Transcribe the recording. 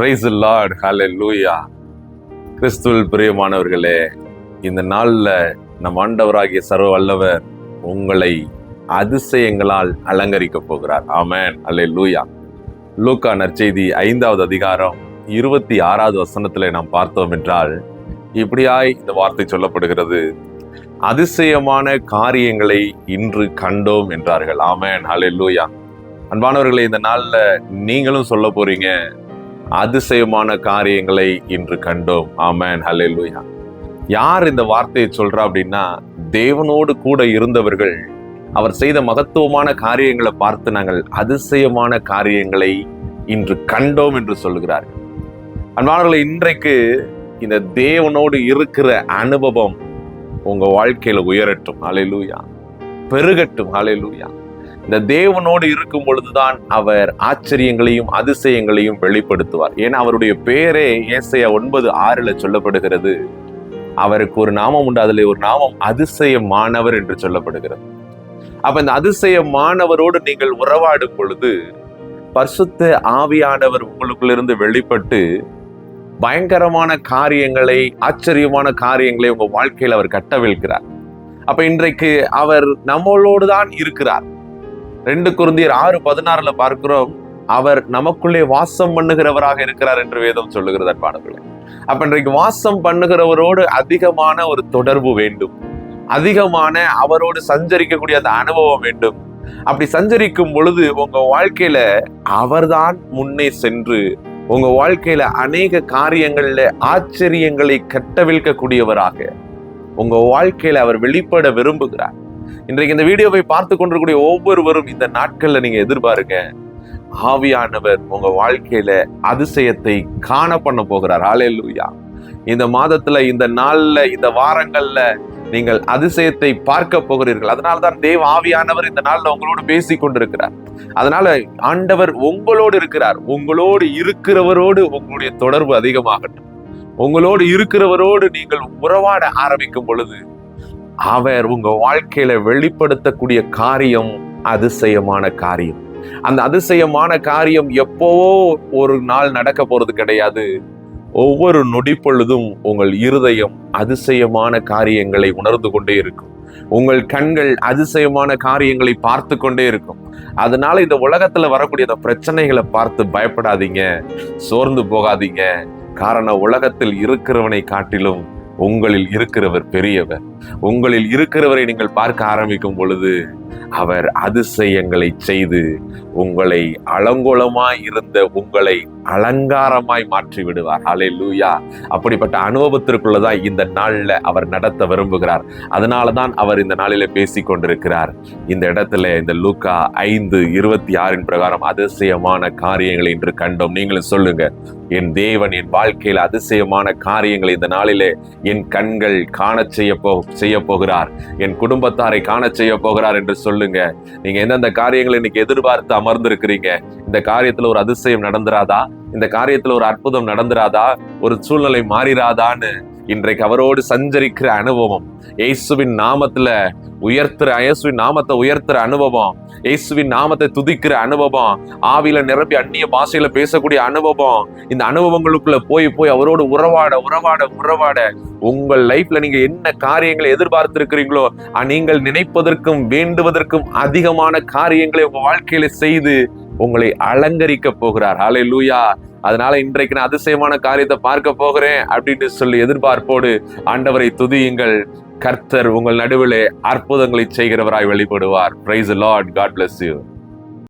Price Lord ஹலே லூயா கிறிஸ்துவில் பிரியமானவர்களே இந்த நாளில் நம் ஆண்டவராகிய சர்வ வல்லவர் உங்களை அதிசயங்களால் அலங்கரிக்க போகிறார். ஆமேன் அல்லே லூயா லூக்கா நற்செய்தி ஐந்தாவது அதிகாரம் இருபத்தி ஆறாவது வசனத்தில் நாம் பார்த்தோம் என்றால் இப்படியாய் இந்த வார்த்தை சொல்லப்படுகிறது. அதிசயமான காரியங்களை இன்று கண்டோம் என்றார்கள். ஆமேன் ஹலே லூயா அன்பானவர்களே இந்த நாளில் நீங்களும் சொல்ல போறீங்க அதிசயமான காரியங்களை இன்று கண்டோம். ஆமேன். லூயா யார் இந்த வார்த்தையை சொல்றா அப்படின்னா தேவனோடு கூட இருந்தவர்கள் அவர் செய்த மகத்துவமான காரியங்களை பார்த்து நாங்கள் அதிசயமான காரியங்களை இன்று கண்டோம் என்று சொல்கிறார் அன்பாளர்களை இன்றைக்கு இந்த தேவனோடு இருக்கிற அனுபவம் உங்க வாழ்க்கையில உயரட்டும். லூயா பெருகட்டும். ஹalleluya. இந்த தேவனோடு இருக்கும் பொழுதுதான் அவர் ஆச்சரியங்களையும் அதிசயங்களையும் வெளிப்படுத்துவார். ஏன்னா அவருடைய பேரே ஏசையா ஒன்பது ஆறுல சொல்லப்படுகிறது. அவருக்கு ஒரு நாமம் உண்டு அதில் ஒரு நாமம் அதிசயமானவர் என்று சொல்லப்படுகிறது. அப்ப இந்த அதிசயமானவரோடு நீங்கள் உறவாடும் பொழுது பரிசுத்த ஆவியானவர் உங்களுக்குள்ளிருந்து வெளிப்பட்டு பயங்கரமான காரியங்களை ஆச்சரியமான காரியங்களை உங்க வாழ்க்கையில் அவர் கட்டவிழ்கிறார் அப்ப இன்றைக்கு அவர் நம்மளோடு தான் இருக்கிறார். ரெண்டு குருந்தியர் ஆறு பதினாறுல பார்க்கிறோம். அவர் நமக்குள்ளே வாசம் பண்ணுகிறவராக இருக்கிறார் என்று வேதம் சொல்லுகிறது அன்பானவர்களே. அப்ப இன்றைக்கு வாசம் பண்ணுகிறவரோடு அதிகமான ஒரு தொடர்பு வேண்டும். அதிகமான அவரோடு சஞ்சரிக்கக்கூடிய அந்த அனுபவம் வேண்டும். அப்படி சஞ்சரிக்கும் பொழுது உங்க வாழ்க்கையில அவர்தான் முன்னே சென்று உங்க வாழ்க்கையில அநேக காரியங்கள்ல ஆச்சரியங்களை கட்டவிழ்க்கக்கூடியவராக உங்க வாழ்க்கையில அவர் வெளிப்பட விரும்புகிறார். இன்றைக்கு இந்த வீடியோவை பார்த்து கொண்டிருக்கூடிய ஒவ்வொருவரும் இந்த நாட்கள்ல நீங்க எதிர்பாருங்க. ஆவியானவர் உங்க வாழ்க்கையில அதிசயத்தை காண பண்ண போகிறார். ஹalleluya இந்த மாதத்துல இந்த நாள்ல இந்த வாரங்கள்ல நீங்கள் அதிசயத்தை பார்க்க போகிறீர்கள். அதனால்தான் தேவ ஆவியானவர் இந்த நாள்ல உங்களோடு பேசி கொண்டிருக்கிறார். அதனால ஆண்டவர் உங்களோடு இருக்கிறார். உங்களோடு இருக்கிறவரோடு உங்களுடைய தொடர்பு அதிகமாகட்டும். உங்களோடு இருக்கிறவரோடு நீங்கள் உறவாட ஆரம்பிக்கும் பொழுது அவர் உங்க வாழ்க்கையில வெளிப்படுத்தக்கூடிய காரியம் அதிசயமான காரியம். அந்த அதிசயமான காரியம் எப்போவோ ஒரு நாள் நடக்க போறது கிடையாது. ஒவ்வொரு நொடி பொழுதும் உங்கள் இருதயம் அதிசயமான காரியங்களை உணர்ந்து கொண்டே இருக்கும். உங்கள் கண்கள் அதிசயமான காரியங்களை பார்த்து கொண்டே இருக்கும். அதனால இந்த உலகத்துல வரக்கூடிய அந்த பிரச்சனைகளை பார்த்து பயப்படாதீங்க. சோர்ந்து போகாதீங்க. காரணம் உலகத்தில் இருக்கிறவனை காட்டிலும் உங்களில் இருக்கிறவர் பெரியவர். உங்களில் இருக்கிறவரை நீங்கள் பார்க்க ஆரம்பிக்கும் பொழுது அவர் அதிசயங்களை செய்து உங்களை அலங்கோலமாய் இருந்த உங்களை அலங்காரமாய் மாற்றி விடுவார். அலை லூயா அப்படிப்பட்ட அனுபவத்திற்குள்ளதான் இந்த நாள்ல அவர் நடத்த விரும்புகிறார். அதனாலதான் அவர் இந்த நாளில பேசி கொண்டிருக்கிறார். இந்த இடத்துல இந்த லூக்கா ஐந்து இருபத்தி ஆறின் பிரகாரம் அதிசயமான காரியங்களை இன்று கண்டோம். நீங்களும் சொல்லுங்க என் தேவன் என் வாழ்க்கையில் அதிசயமான காரியங்களை இந்த நாளிலே என் கண்கள் காண செய்ய போகும். செய்ய போகிறார் என் குடும்பத்தாரை காண செய்ய போகிறார் என்று சொல்லுங்க. நீங்க எந்தெந்த காரியங்களை இன்னைக்கு எதிர்பார்த்து அமர்ந்திருக்கிறீங்க? இந்த காரியத்துல ஒரு அதிசயம் நடந்துராதா? இந்த காரியத்துல ஒரு அற்புதம் நடந்துராதா? ஒரு சூழ்நிலை மாறிராதான்னு இன்றைக்கு அவரோடு சஞ்சரிக்கிற அனுபவம். இயேசுவின் நாமத்துல உயர்த்துற இயேசுவின் நாமத்தை உயர்த்துற அனுபவம். இயேசுவின் நாமத்தை துதிக்கிற அனுபவம். ஆவியில நிரம்பி அந்நிய பாஷையில பேசக்கூடிய அனுபவம். இந்த அனுபவங்களுக்குள்ள போய் போய் அவரோடு உறவாட உறவாட உறவாட உங்கள் லைஃப்ல நீங்க என்ன காரியங்களை எதிர்பார்த்திருக்கிறீங்களோ நீங்கள் நினைப்பதற்கும் வேண்டுவதற்கும் அதிகமான காரியங்களை உங்க வாழ்க்கையில செய்து உங்களை அலங்கரிக்க போகிறார். ஹலே லூயா அதனால இன்றைக்கு நான் அதிசயமான காரியத்தை பார்க்க போகிறேன் அப்படின்னு சொல்லி எதிர்பார்ப்போடு ஆண்டவரை துதியுங்கள். கர்த்தர் உங்கள் நடுவிலே அற்புதங்களை செய்கிறவராய் வெளிப்படுவார் praise Lord God bless you